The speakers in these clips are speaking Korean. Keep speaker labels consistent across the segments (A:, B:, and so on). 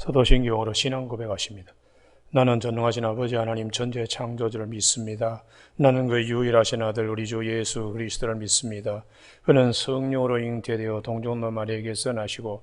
A: 사도신경으로 신앙 고백하십니다. 나는 전능하신 아버지 하나님 전체 창조주를 믿습니다. 나는 그 유일하신 아들 우리 주 예수 그리스도를 믿습니다. 그는 성령으로 잉태되어 동정노 마리에게 써나시고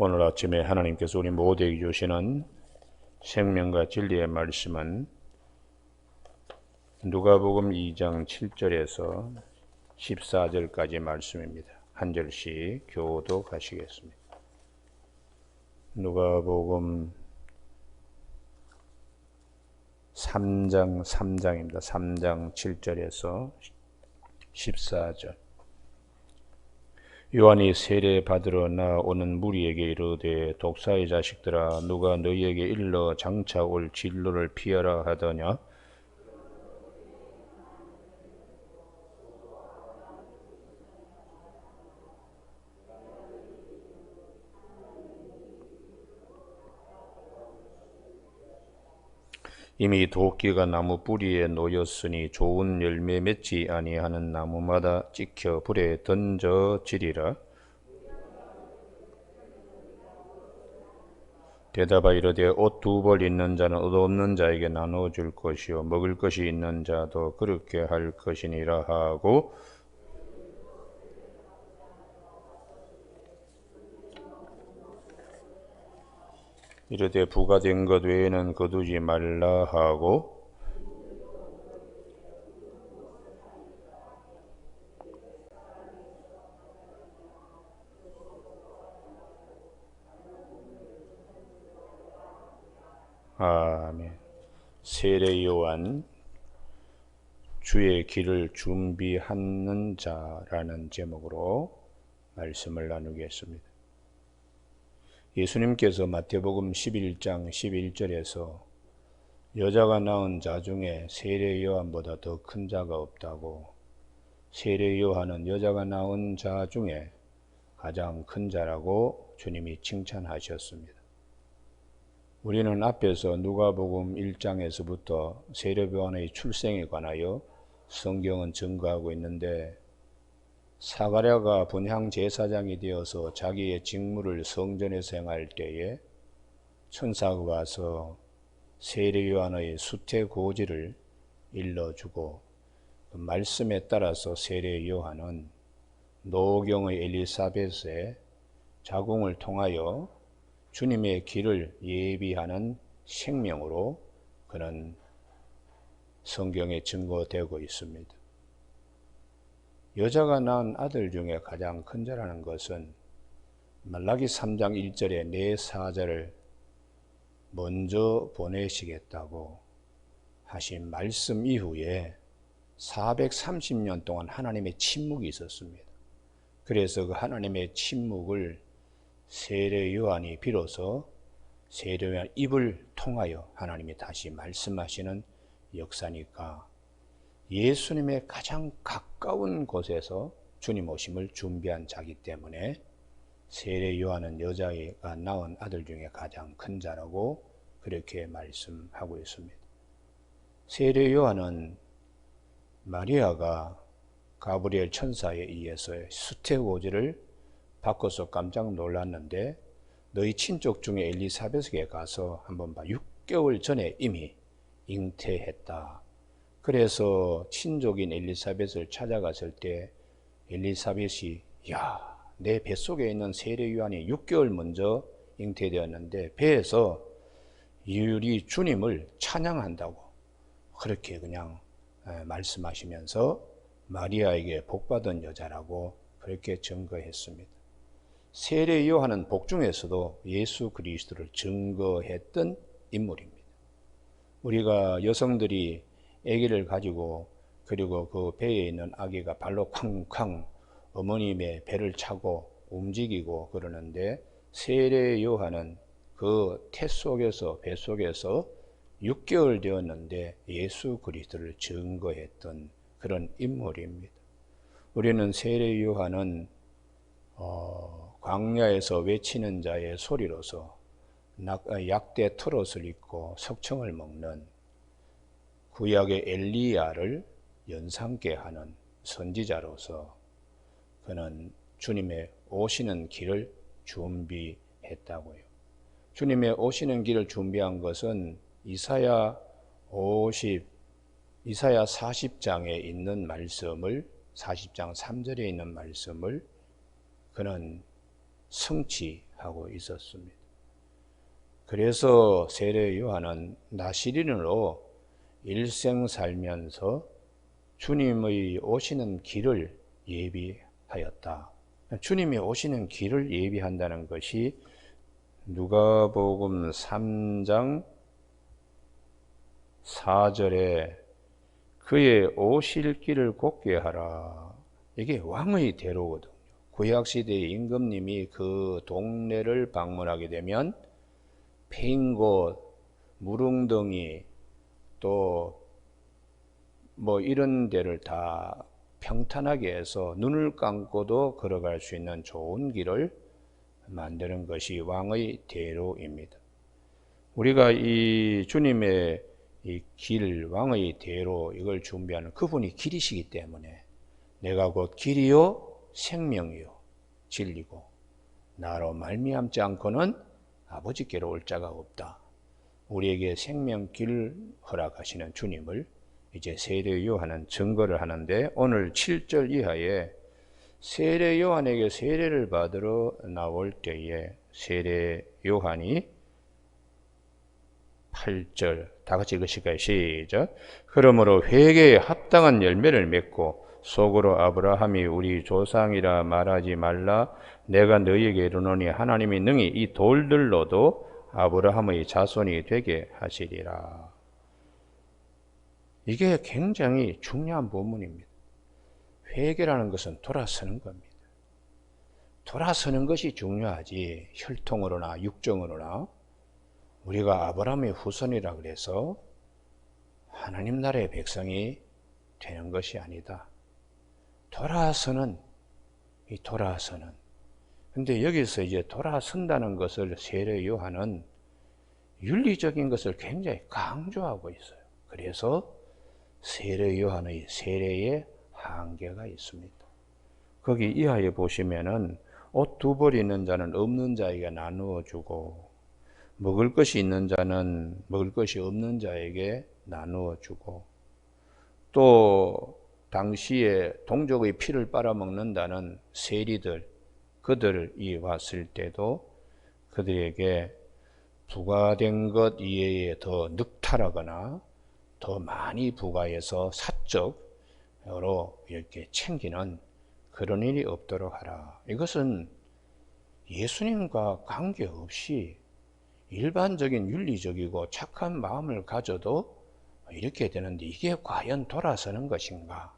A: 오늘 아침에 하나님께서 우리 모두에게 주시는 생명과 진리의 말씀은 누가복음 2장 7절에서 14절까지 말씀입니다. 한 절씩 교도가시겠습니다. 누가복음 3장 3장입니다. 3장 7절에서 14절. 요한이 세례 받으러 나오는 무리에게 이르되 독사의 자식들아 누가 너희에게 일러 장차 올 진로를 피하라 하더냐 이미 도끼가 나무 뿌리에 놓였으니 좋은 열매 맺지 아니하는 나무마다 찍혀 불에 던져지리라. 대답하 이르되 옷 두 벌 있는 자는 옷 없는 자에게 나눠 줄 것이요 먹을 것이 있는 자도 그렇게 할 것이니라 하고 이르되 부가 된 것 외에는 거두지 말라 하고 아멘. 세례 요한 주의 길을 준비하는 자라는 제목으로 말씀을 나누겠습니다. 예수님께서 마태복음 11장 11절에서 여자가 낳은 자 중에 세례 요한보다 더 큰 자가 없다고 세례 요한은 여자가 낳은 자 중에 가장 큰 자라고 주님이 칭찬하셨습니다. 우리는 앞에서 누가복음 1장에서부터 세례 요한의 출생에 관하여 성경은 증거하고 있는데 사가랴가 분향 제사장이 되어서 자기의 직무를 성전에서 행할 때에 천사가 와서 세례 요한의 수태 고지를 일러주고 그 말씀에 따라서 세례 요한은 노경의 엘리사벳의 자궁을 통하여 주님의 길을 예비하는 생명으로 그는 성경에 증거되고 있습니다. 여자가 낳은 아들 중에 가장 큰 자라는 것은 말라기 3장 1절에 내 사자를 먼저 보내시겠다고 하신 말씀 이후에 430년 동안 하나님의 침묵이 있었습니다. 그래서 그 하나님의 침묵을 세례 요한이 비로소 세례 요한 입을 통하여 하나님이 다시 말씀하시는 역사니까 예수님의 가장 가까운 곳에서 주님 오심을 준비한 자기 때문에 세례 요한은 여자가 낳은 아들 중에 가장 큰 자라고 그렇게 말씀하고 있습니다. 세례 요한은 마리아가 가브리엘 천사에 의해서 수태고지를 바꿔서 깜짝 놀랐는데 너희 친족 중에 엘리사벳에게 가서 한번 봐. 6개월 전에 이미 잉태했다. 그래서 친족인 엘리사벳을 찾아갔을 때 엘리사벳이 야, 내 뱃속에 있는 세례 요한이 6개월 먼저 잉태되었는데 배에서 유리 주님을 찬양한다고 그렇게 그냥 말씀하시면서 마리아에게 복받은 여자라고 그렇게 증거했습니다. 세례 요한은 복 중에서도 예수 그리스도를 증거했던 인물입니다. 우리가 여성들이 아기를 가지고 그리고 그 배에 있는 아기가 발로 쾅쾅 어머님의 배를 차고 움직이고 그러는데 세례 요한은 그 태 속에서 배 속에서 6개월 되었는데 예수 그리스도를 증거했던 그런 인물입니다. 우리는 세례 요한은 어, 광야에서 외치는 자의 소리로서 약대 트롯을 입고 석청을 먹는 구약의 엘리야를 연상케 하는 선지자로서 그는 주님의 오시는 길을 준비했다고요. 주님의 오시는 길을 준비한 것은 이사야 50, 이사야 40장에 있는 말씀을 40장 3절에 있는 말씀을 그는 성취하고 있었습니다. 그래서 세례 요한은 나시린으로 일생 살면서 주님의 오시는 길을 예비하였다. 주님이 오시는 길을 예비한다는 것이 누가복음 3장 4절에 그의 오실 길을 곱게 하라. 이게 왕의 대로거든요. 구약시대의 임금님이 그 동네를 방문하게 되면 패인 곳, 무릉덩이, 또 뭐 이런 데를 다 평탄하게 해서 눈을 감고도 걸어갈 수 있는 좋은 길을 만드는 것이 왕의 대로입니다. 우리가 이 주님의 이 길, 왕의 대로 이걸 준비하는 그분이 길이시기 때문에 내가 곧 길이요 생명이요 진리고 나로 말미암지 않고는 아버지께로 올 자가 없다. 우리에게 생명길 허락하시는 주님을 이제 세례 요한은 증거를 하는데 오늘 7절 이하에 세례 요한에게 세례를 받으러 나올 때에 세례 요한이 8절 다 같이 읽으실까요? 시작. 그러므로 회개에 합당한 열매를 맺고 속으로 아브라함이 우리 조상이라 말하지 말라 내가 너희에게 이르노니 하나님이 능히 이 돌들로도 아브라함의 자손이 되게 하시리라. 이게 굉장히 중요한 본문입니다. 회개라는 것은 돌아서는 겁니다. 돌아서는 것이 중요하지 혈통으로나 육정으로나 우리가 아브라함의 후손이라 그래서 하나님 나라의 백성이 되는 것이 아니다. 돌아서는 이 돌아서는 근데 여기서 이제 돌아선다는 것을 세례 요한은 윤리적인 것을 굉장히 강조하고 있어요. 그래서 세례 요한의 세례에 한계가 있습니다. 거기 이하에 보시면은 옷 두 벌 있는 자는 없는 자에게 나누어 주고 먹을 것이 있는 자는 먹을 것이 없는 자에게 나누어 주고 또 당시에 동족의 피를 빨아먹는다는 세리들 그들이 왔을 때도 그들에게 부과된 것 이외에 더 늑탈하거나 더 많이 부과해서 사적으로 이렇게 챙기는 그런 일이 없도록 하라. 이것은 예수님과 관계없이 일반적인 윤리적이고 착한 마음을 가져도 이렇게 되는데 이게 과연 돌아서는 것인가?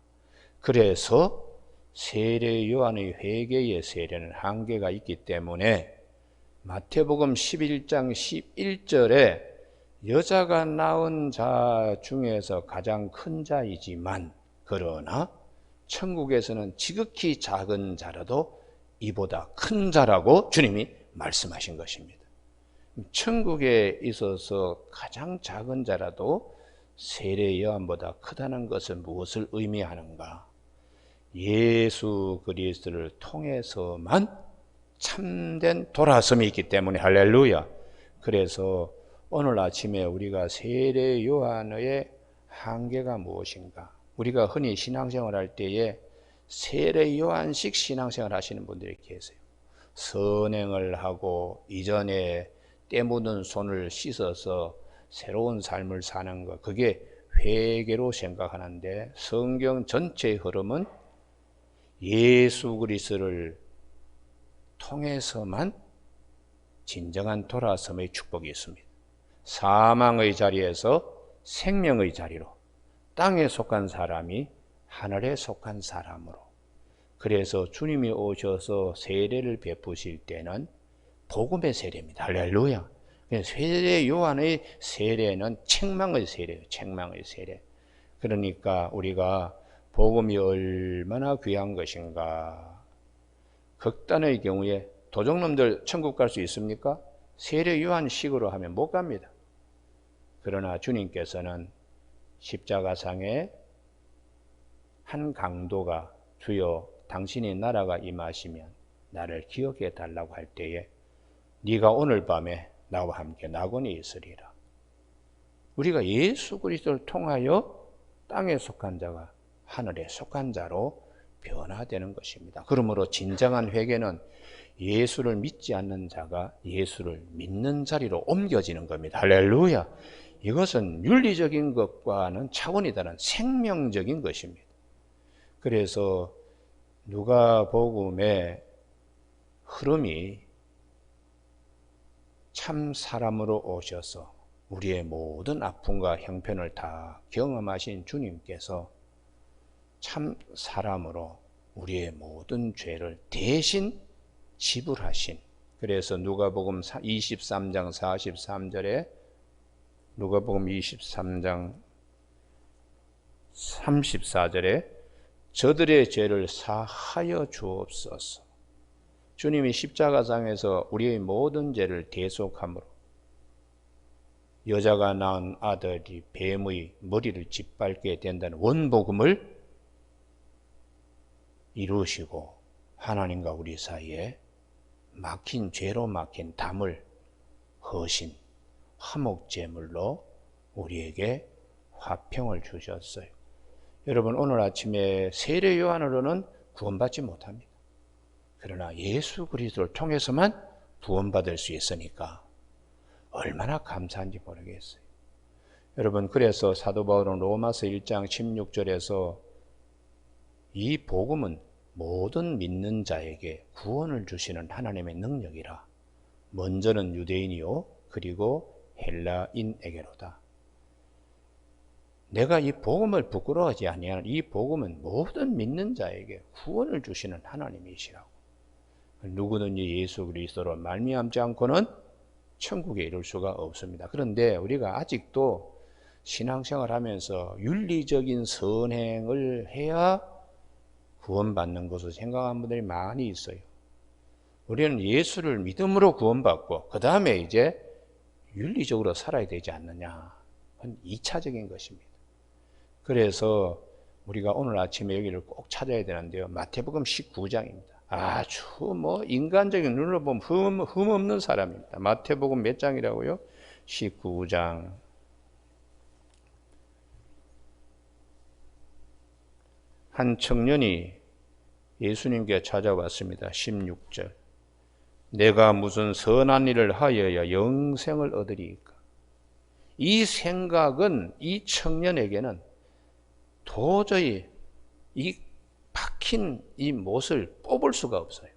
A: 그래서 세례 요한의 회개의 세례는 한계가 있기 때문에 마태복음 11장 11절에 여자가 낳은 자 중에서 가장 큰 자이지만 그러나 천국에서는 지극히 작은 자라도 이보다 큰 자라고 주님이 말씀하신 것입니다. 천국에 있어서 가장 작은 자라도 세례 요한보다 크다는 것은 무엇을 의미하는가? 예수 그리스도를 통해서만 참된 돌아섬이 있기 때문에 할렐루야. 그래서 오늘 아침에 우리가 세례 요한의 한계가 무엇인가? 우리가 흔히 신앙생활 할 때에 세례 요한식 신앙생활 하시는 분들이 계세요. 선행을 하고 이전에 때 묻은 손을 씻어서 새로운 삶을 사는 것, 그게 회개로 생각하는데 성경 전체의 흐름은 예수 그리스도를 통해서만 진정한 돌아섬의 축복이 있습니다. 사망의 자리에서 생명의 자리로 땅에 속한 사람이 하늘에 속한 사람으로 그래서 주님이 오셔서 세례를 베푸실 때는 복음의 세례입니다. 할렐루야. 세례 요한의 세례는 책망의 세례예요. 책망의 세례. 그러니까 우리가 복음이 얼마나 귀한 것인가. 극단의 경우에 도적놈들 천국 갈 수 있습니까? 세례 요한식으로 하면 못 갑니다. 그러나 주님께서는 십자가상에 한 강도가 주여 당신의 나라가 임하시면 나를 기억해 달라고 할 때에 네가 오늘 밤에 나와 함께 낙원에 있으리라. 우리가 예수 그리스도를 통하여 땅에 속한 자가 하늘에 속한 자로 변화되는 것입니다. 그러므로 진정한 회개는 예수를 믿지 않는 자가 예수를 믿는 자리로 옮겨지는 겁니다. 할렐루야. 이것은 윤리적인 것과는 차원이 다른 생명적인 것입니다. 그래서 누가복음의 흐름이 참 사람으로 오셔서 우리의 모든 아픔과 형편을 다 경험하신 주님께서 참 사람으로 우리의 모든 죄를 대신 지불하신 그래서 누가복음 23장 43절에 누가복음 23장 34절에 저들의 죄를 사하여 주옵소서. 주님이 십자가상에서 우리의 모든 죄를 대속함으로 여자가 낳은 아들이 뱀의 머리를 짓밟게 된다는 원복음을 이루시고 하나님과 우리 사이에 막힌 죄로 막힌 담을 허신 화목제물로 우리에게 화평을 주셨어요. 여러분 오늘 아침에 세례 요한으로는 구원받지 못합니다. 그러나 예수 그리스도를 통해서만 구원받을 수 있으니까 얼마나 감사한지 모르겠어요. 여러분 그래서 사도 바울은 로마서 1장 16절에서 이 복음은 모든 믿는 자에게 구원을 주시는 하나님의 능력이라 먼저는 유대인이요 그리고 헬라인에게로다. 내가 이 복음을 부끄러워하지 아니하는 이 복음은 모든 믿는 자에게 구원을 주시는 하나님이시라고. 누구든지 예수 그리스도로 말미암지 않고는 천국에 이룰 수가 없습니다. 그런데 우리가 아직도 신앙생활 하면서 윤리적인 선행을 해야 구원받는 것을 생각하는 분들이 많이 있어요. 우리는 예수를 믿음으로 구원받고 그 다음에 이제 윤리적으로 살아야 되지 않느냐. 그건 2차적인 것입니다. 그래서 우리가 오늘 아침에 여기를 꼭 찾아야 되는데요. 마태복음 19장입니다. 아주 뭐 인간적인 눈으로 보면 흠, 흠 없는 사람입니다. 마태복음 몇 장이라고요? 19장. 한 청년이 예수님께 찾아왔습니다. 16절. 내가 무슨 선한 일을 하여야 영생을 얻으리까? 이 생각은 이 청년에게는 도저히 이 박힌 이 못을 뽑을 수가 없어요.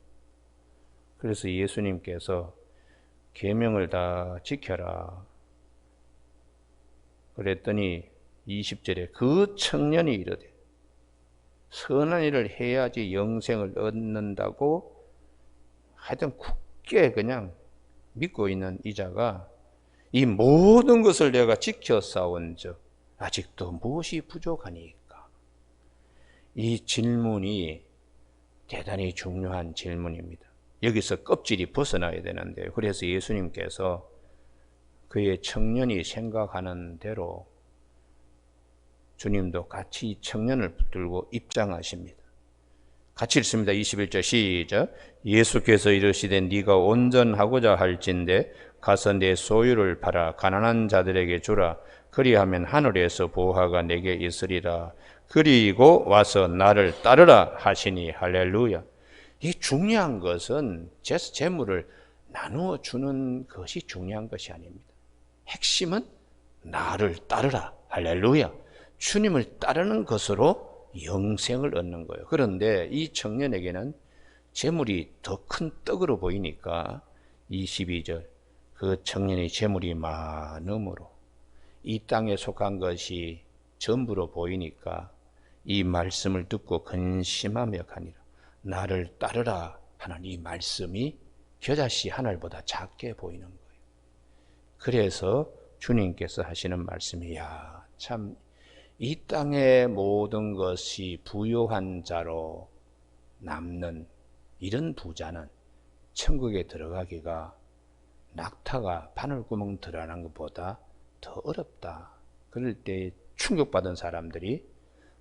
A: 그래서 예수님께서 계명을 다 지켜라. 그랬더니 20절에 그 청년이 이르되 선한 일을 해야지 영생을 얻는다고 하여튼 굳게 그냥 믿고 있는 이자가 이 모든 것을 내가 지켜 싸운 적 아직도 무엇이 부족하니까? 이 질문이 대단히 중요한 질문입니다. 여기서 껍질이 벗어나야 되는데요. 그래서 예수님께서 그의 청년이 생각하는 대로 주님도 같이 이 청년을 붙들고 입장하십니다. 같이 읽습니다. 21절 시작. 예수께서 이르시되 네가 온전하고자 할진대 가서 내 소유를 팔아 가난한 자들에게 주라. 그리하면 하늘에서 보화가 내게 있으리라. 그리고 와서 나를 따르라 하시니 할렐루야. 이 중요한 것은 제 재물을 나누어 주는 것이 중요한 것이 아닙니다. 핵심은 나를 따르라. 할렐루야. 주님을 따르는 것으로 영생을 얻는 거예요. 그런데 이 청년에게는 재물이 더 큰 떡으로 보이니까 22절 그 청년의 재물이 많음으로 이 땅에 속한 것이 전부로 보이니까 이 말씀을 듣고 근심하며 가니라 나를 따르라 하는 이 말씀이 겨자씨 하늘보다 작게 보이는 거예요. 그래서 주님께서 하시는 말씀이 야, 참 이 땅의 모든 것이 부요한 자로 남는 이런 부자는 천국에 들어가기가 낙타가 바늘구멍 들어가는 것보다 더 어렵다. 그럴 때 충격받은 사람들이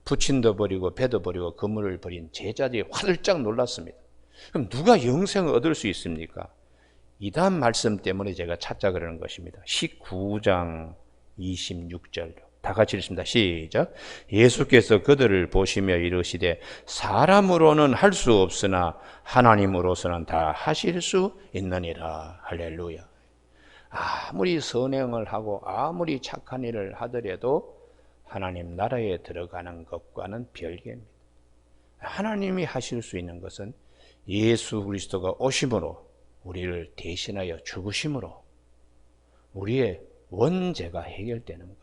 A: 부친도 버리고 배도 버리고 그물을 버린 제자들이 화들짝 놀랐습니다. 그럼 누가 영생을 얻을 수 있습니까? 이단 말씀 때문에 제가 찾자 그러는 것입니다. 19장 26절로. 다 같이 읽습니다. 시작. 예수께서 그들을 보시며 이르시되 사람으로는 할 수 없으나 하나님으로서는 다 하실 수 있느니라. 할렐루야. 아무리 선행을 하고 아무리 착한 일을 하더라도 하나님 나라에 들어가는 것과는 별개입니다. 하나님이 하실 수 있는 것은 예수 그리스도가 오심으로 우리를 대신하여 죽으심으로 우리의 원죄가 해결되는 거예요.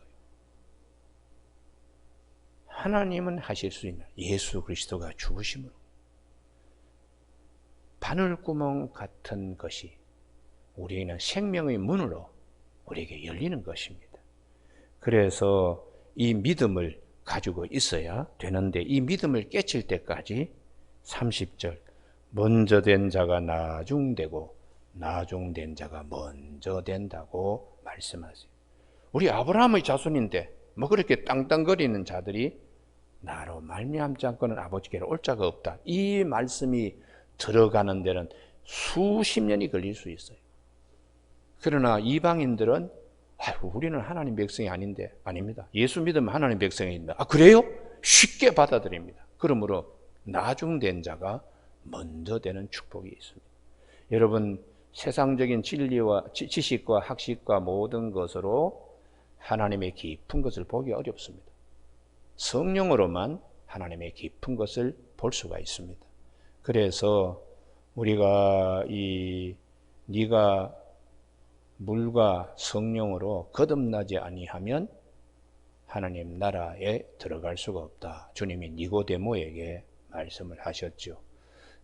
A: 하나님은 하실 수 있는 예수 그리스도가 죽으심으로 바늘구멍 같은 것이 우리에게는 생명의 문으로 우리에게 열리는 것입니다. 그래서 이 믿음을 가지고 있어야 되는데 이 믿음을 깨칠 때까지 30절 먼저 된 자가 나중되고 나중된 자가 먼저 된다고 말씀하세요. 우리 아브라함의 자손인데 뭐 그렇게 땅땅거리는 자들이 나로 말미암지 않고는 아버지께로 올 자가 없다. 이 말씀이 들어가는 데는 수십 년이 걸릴 수 있어요. 그러나 이방인들은 아이고, 우리는 하나님 백성이 아닌데 아닙니다. 예수 믿으면 하나님 백성입니다. 아 그래요? 쉽게 받아들입니다. 그러므로 나중된 자가 먼저 되는 축복이 있습니다. 여러분 세상적인 진리와 지식과 학식과 모든 것으로 하나님의 깊은 것을 보기 어렵습니다. 성령으로만 하나님의 깊은 것을 볼 수가 있습니다. 그래서 우리가 이 네가 물과 성령으로 거듭나지 아니하면 하나님 나라에 들어갈 수가 없다. 주님이 니고데모에게 말씀을 하셨죠.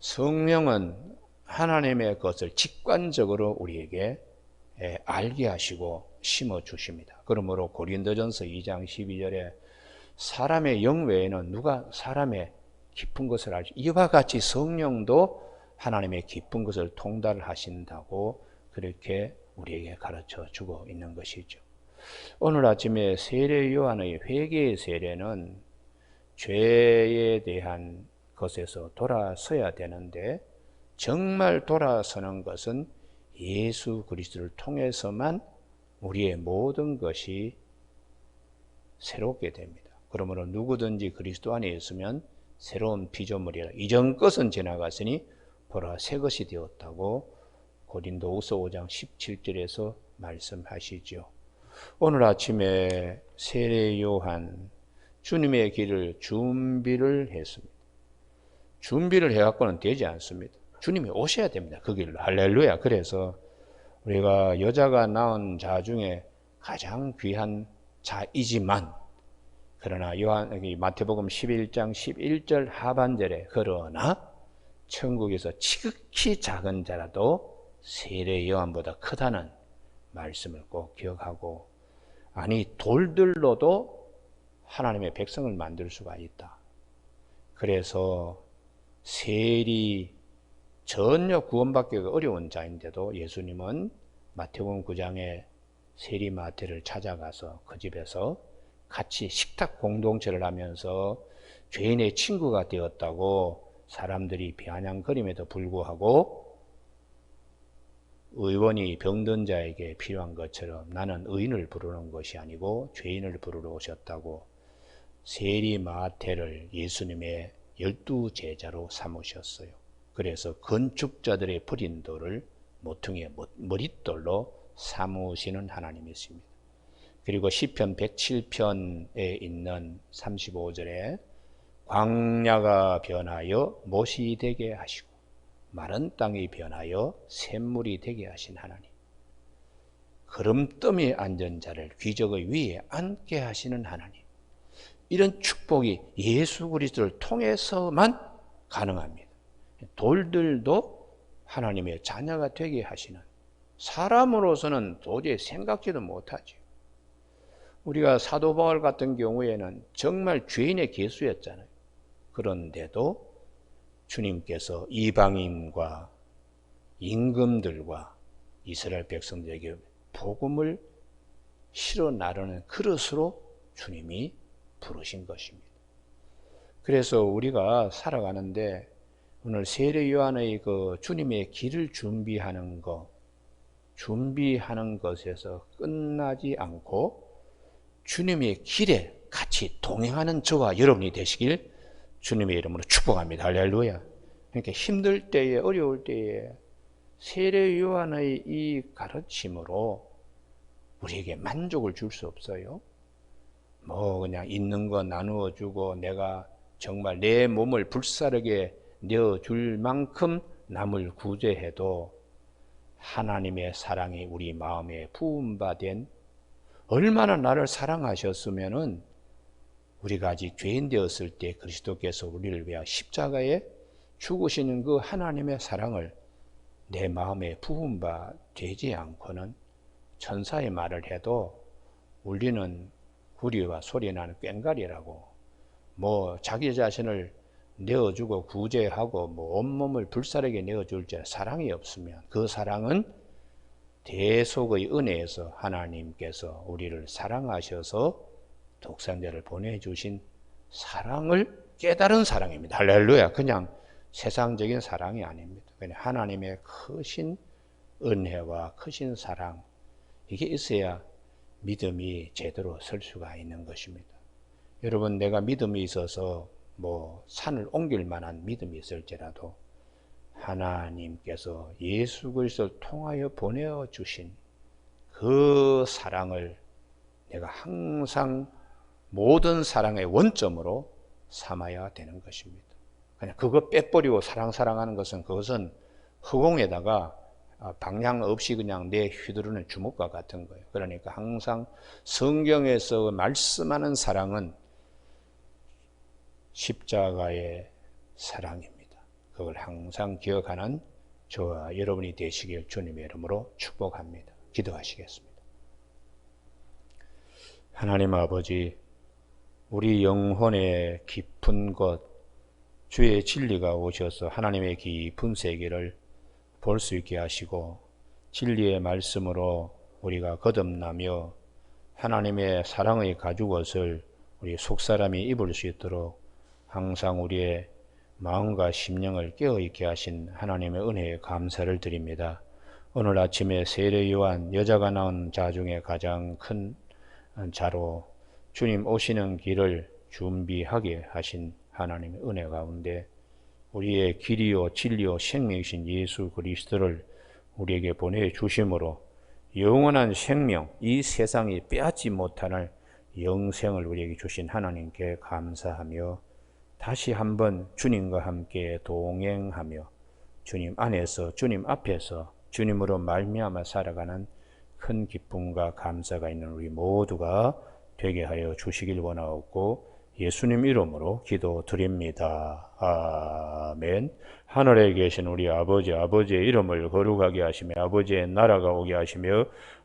A: 성령은 하나님의 것을 직관적으로 우리에게 알게 하시고 심어 주십니다. 그러므로 고린도전서 2장 12절에 사람의 영 외에는 누가 사람의 깊은 것을 알지? 이와 같이 성령도 하나님의 깊은 것을 통달하신다고 그렇게 우리에게 가르쳐 주고 있는 것이죠. 오늘 아침에 세례 요한의 회개의 세례는 죄에 대한 것에서 돌아서야 되는데 정말 돌아서는 것은 예수 그리스도를 통해서만 우리의 모든 것이 새롭게 됩니다. 그러므로 누구든지 그리스도 안에 있으면 새로운 피조물이라 이전 것은 지나갔으니 보라 새 것이 되었다고 고린도후서 5장 17절에서 말씀하시죠. 오늘 아침에 세례 요한 주님의 길을 준비를 했습니다. 준비를 해갖고는 되지 않습니다. 주님이 오셔야 됩니다. 그 길로. 할렐루야. 그래서 우리가 여자가 낳은 자 중에 가장 귀한 자이지만 그러나 요한 마태복음 11장 11절 하반절에 그러나 천국에서 지극히 작은 자라도 세례 요한보다 크다는 말씀을 꼭 기억하고 아니 돌들로도 하나님의 백성을 만들 수가 있다. 그래서 세리 전혀 구원받기가 어려운 자인데도 예수님은 마태복음 9장에 세리 마태를 찾아가서 그 집에서 같이 식탁 공동체를 하면서 죄인의 친구가 되었다고 사람들이 비아냥거림에도 불구하고 의원이 병든 자에게 필요한 것처럼 나는 의인을 부르는 것이 아니고 죄인을 부르러 오셨다고 세리 마태를 예수님의 열두 제자로 삼으셨어요. 그래서 건축자들의 버린 돌을 모퉁이의 머릿돌로 삼으시는 하나님이십니다. 그리고 시편 107편에 있는 35절에 광야가 변하여 못이 되게 하시고 마른 땅이 변하여 샘물이 되게 하신 하나님. 그름더미 앉은 자를 귀적의 위에 앉게 하시는 하나님. 이런 축복이 예수 그리스도를 통해서만 가능합니다. 돌들도 하나님의 자녀가 되게 하시는 사람으로서는 도저히 생각지도 못하죠. 우리가 사도 바울 같은 경우에는 정말 죄인의 개수였잖아요. 그런데도 주님께서 이방인과 임금들과 이스라엘 백성들에게 복음을 실어 나르는 그릇으로 주님이 부르신 것입니다. 그래서 우리가 살아가는데 오늘 세례 요한의 그 주님의 길을 준비하는 것, 준비하는 것에서 끝나지 않고 주님의 길에 같이 동행하는 저와 여러분이 되시길 주님의 이름으로 축복합니다. 할렐루야. 그러니까 힘들 때에 어려울 때에 세례 요한의 이 가르침으로 우리에게 만족을 줄 수 없어요. 뭐 그냥 있는 거 나누어 주고 내가 정말 내 몸을 불사르게 내어 줄 만큼 남을 구제해도 하나님의 사랑이 우리 마음에 부음받은 얼마나 나를 사랑하셨으면은 우리가 아직 죄인 되었을 때 그리스도께서 우리를 위하여 십자가에 죽으시는 그 하나님의 사랑을 내 마음에 부음바 되지 않고는 천사의 말을 해도 우리는 구리와 소리나는 꽹가리라고 뭐 자기 자신을 내어주고 구제하고 뭐 온몸을 불사르게 내어줄 줄 사랑이 없으면 그 사랑은 대속의 은혜에서 하나님께서 우리를 사랑하셔서 독산자를 보내주신 사랑을 깨달은 사랑입니다. 할렐루야. 그냥 세상적인 사랑이 아닙니다. 그냥 하나님의 크신 은혜와 크신 사랑 이게 있어야 믿음이 제대로 설 수가 있는 것입니다. 여러분 내가 믿음이 있어서 뭐 산을 옮길 만한 믿음이 있을지라도 하나님께서 예수 그리스도를 통하여 보내어 주신 그 사랑을 내가 항상 모든 사랑의 원점으로 삼아야 되는 것입니다. 그냥 그거 빼버리고 사랑 사랑하는 것은 그것은 허공에다가 방향 없이 그냥 내 휘두르는 주먹과 같은 거예요. 그러니까 항상 성경에서 말씀하는 사랑은 십자가의 사랑입니다. 그걸 항상 기억하는 저와 여러분이 되시길 주님의 이름으로 축복합니다. 기도하시겠습니다. 하나님 아버지, 우리 영혼의 깊은 곳, 주의 진리가 오셔서 하나님의 깊은 세계를 볼 수 있게 하시고, 진리의 말씀으로 우리가 거듭나며 하나님의 사랑의 가죽옷을 우리 속사람이 입을 수 있도록 항상 우리의 마음과 심령을 깨어있게 하신 하나님의 은혜에 감사를 드립니다. 오늘 아침에 세례 요한 여자가 낳은 자 중에 가장 큰 자로 주님 오시는 길을 준비하게 하신 하나님의 은혜 가운데 우리의 길이요 진리요 생명이신 예수 그리스도를 우리에게 보내 주심으로 영원한 생명 이 세상이 빼앗지 못할 영생을 우리에게 주신 하나님께 감사하며 다시 한번 주님과 함께 동행하며 주님 안에서 주님 앞에서 주님으로 말미암아 살아가는 큰 기쁨과 감사가 있는 우리 모두가 되게 하여 주시길 원하옵고 예수님 이름으로 기도드립니다. 아멘. 하늘에 계신 우리 아버지 아버지의 이름을 거룩하게 하시며 아버지의 나라가 오게 하시며